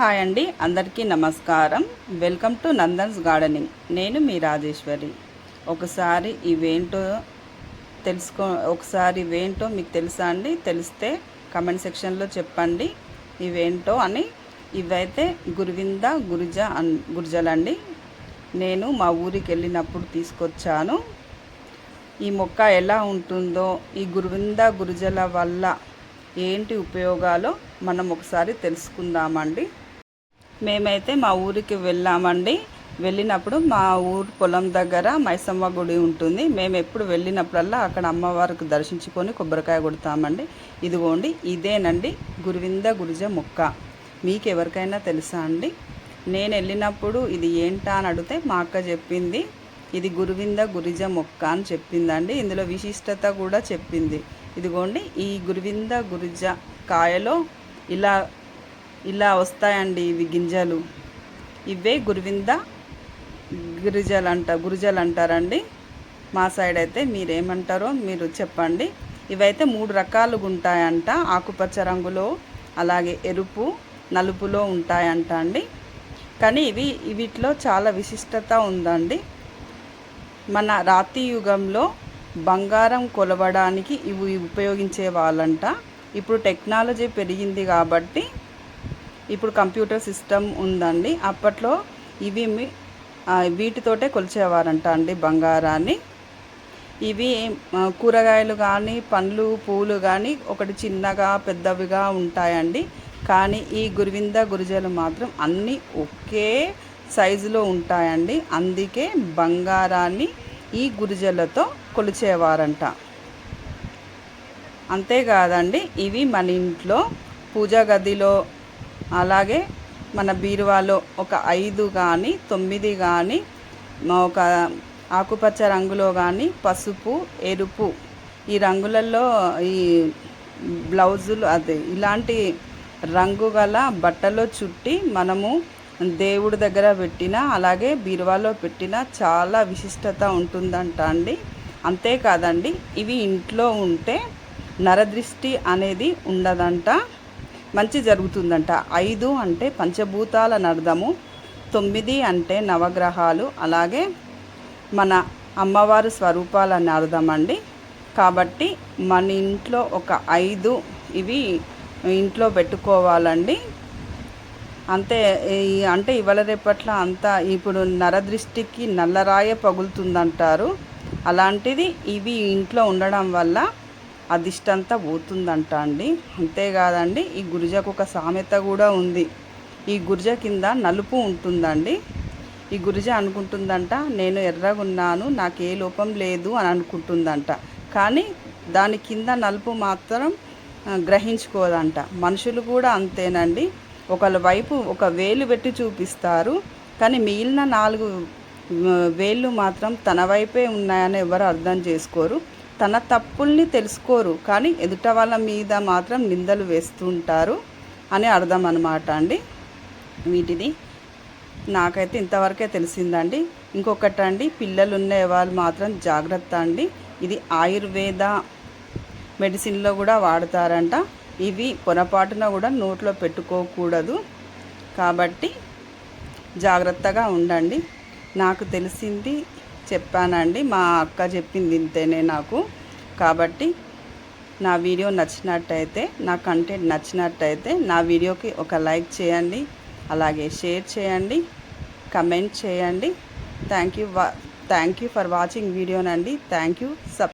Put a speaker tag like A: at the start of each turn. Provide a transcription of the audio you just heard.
A: Hi అండి అందరికీ నమస్కారం. Welcome to Nandan's gardening. నేను మీ రాజేశ్వరి. ఒకసారి ఇవేంటో తెలుసుకో ఒకసారి ఇవేంటో మీకు తెలుసా అండి? తెలిస్తే కమెంట్ సెక్షన్లో చెప్పండి. ఇవేంటో అని ఇవైతే గురువింద గురిజ అన్ గురిజలండి. నేను మా ఊరికి వెళ్ళినప్పుడు తీసుకొచ్చాను. ఈ మొక్క ఎలా ఉంటుందో ఈ గురువింద గురుజల వల్ల ఏంటి ఉపయోగాలో మనం ఒకసారి తెలుసుకుందామండి. మేమైతే మా ఊరికి వెళ్ళామండి. వెళ్ళినప్పుడు మా ఊరు పొలం దగ్గర మైసమ్మ గుడి ఉంటుంది. మేము ఎప్పుడు వెళ్ళినప్పుడల్లా అక్కడ అమ్మవారికి దర్శించుకొని కొబ్బరికాయ కొడతామండి. ఇదిగోండి ఇదేనండి గురువింద గురుజ మొక్క. మీకు ఎవరికైనా తెలుసా అండి? నేను వెళ్ళినప్పుడు ఇది ఏంటా అని అడిగితే మా అక్క చెప్పింది ఇది గురువింద గురిజ మొక్క అని చెప్పిందండి. ఇందులో విశిష్టత కూడా చెప్పింది. ఇదిగోండి ఈ గురువింద గురిజ కాయలో ఇలా ఇలా వస్తాయండి ఇవి గింజలు. ఇవే గురువింద గిరిజలు అంట గురిజలు అంటారండి మా సైడ్ అయితే మీరేమంటారో మీరు చెప్పండి. ఇవైతే మూడు రకాలుగా ఉంటాయంట ఆకుపచ్చ రంగులో అలాగే ఎరుపు నలుపులో ఉంటాయంట అండి. కానీ ఇవి వీటిలో చాలా విశిష్టత ఉందండి. మన రాతి యుగంలో బంగారం కొలవడానికి ఇవి ఉపయోగించే వాళ్ళంట. ఇప్పుడు టెక్నాలజీ పెరిగింది కాబట్టి ఇప్పుడు కంప్యూటర్ సిస్టమ్ ఉందండి. అప్పట్లో ఇవి వీటితోటే కొలిచేవారంట అండి బంగారాన్ని. ఇవి కూరగాయలు కానీ పండ్లు పూలు కానీ ఒకటి చిన్నగా పెద్దవిగా ఉంటాయండి. కానీ ఈ గురువింద గురిజలు మాత్రం అన్నీ ఒకే సైజులో ఉంటాయండి. అందుకే బంగారాన్ని ఈ గురిజలతో కొలిచేవారంట. అంతేకాదండి ఇవి మన ఇంట్లో పూజా గదిలో అలాగే మన బీరువాలో ఒక ఐదు కానీ తొమ్మిది కానీ ఒక ఆకుపచ్చ రంగులో కానీ పసుపు ఎరుపు ఈ రంగులలో ఈ బ్లౌజులు అదే ఇలాంటి రంగు గల బట్టలో చుట్టి మనము దేవుడి దగ్గర పెట్టిన అలాగే బీరువాలో పెట్టిన చాలా విశిష్టత ఉంటుందంట అండి. అంతేకాదండి ఇవి ఇంట్లో ఉంటే నరదృష్టి అనేది ఉండదంట. మంచి జరుగుతుందంట. ఐదు అంటే పంచభూతాల అర్థము తొమ్మిది అంటే నవగ్రహాలు అలాగే మన అమ్మవారి స్వరూపాలని అర్థం అండి. కాబట్టి మన ఇంట్లో ఒక ఐదు ఇవి ఇంట్లో పెట్టుకోవాలండి. అంతే అంటే ఇవాళ రేపట్ల అంతా ఇప్పుడు నరదృష్టికి నల్లరాయ పగులుతుందంటారు. అలాంటిది ఇవి ఇంట్లో ఉండడం వల్ల అదిష్టంతా పోతుందంట అండి. అంతేకాదండి ఈ గురిజకు ఒక సామెత కూడా ఉంది. ఈ గురిజ కింద నలుపు ఉంటుందండి. ఈ గురిజ అనుకుంటుందంట నేను ఎర్రగున్నాను నాకు ఏ లోపం లేదు అని అనుకుంటుందంట. కానీ దాని కింద నలుపు మాత్రం గ్రహించుకోదంట. మనుషులు కూడా అంతేనండి. ఒకళ్ళ వైపు ఒక వేలు పెట్టి చూపిస్తారు. కానీ మిగిలిన నాలుగు వేళ్ళు మాత్రం తన వైపే ఉన్నాయని ఎవరు అర్థం చేసుకోరు. తన తప్పుల్ని తెలుసుకోరు కానీ ఎదుట వాళ్ళ మీద మాత్రం నిందలు వేస్తుంటారు అని అర్థం అనమాట అండి. వీటిది నాకైతే ఇంతవరకే తెలిసిందండి. ఇంకొకటి అండి పిల్లలు ఉన్న వాళ్ళు మాత్రం జాగ్రత్త అండి. ఇది ఆయుర్వేద మెడిసిన్లో కూడా వాడతారంట. ఇవి పొరపాటున కూడా నోట్లో పెట్టుకోకూడదు. కాబట్టి జాగ్రత్తగా ఉండండి. నాకు తెలిసింది చెప్పానండి. మా అక్క చెప్పింది ఇంతేనే నాకు. కాబట్టి నా వీడియో నచ్చినట్టయితే నా కంటెంట్ నచ్చినట్టయితే నా వీడియోకి ఒక లైక్ చేయండి. అలాగే షేర్ చేయండి. కమెంట్ చేయండి. థ్యాంక్ యూ వా thank you for watching వీడియోనండి. Thank you sub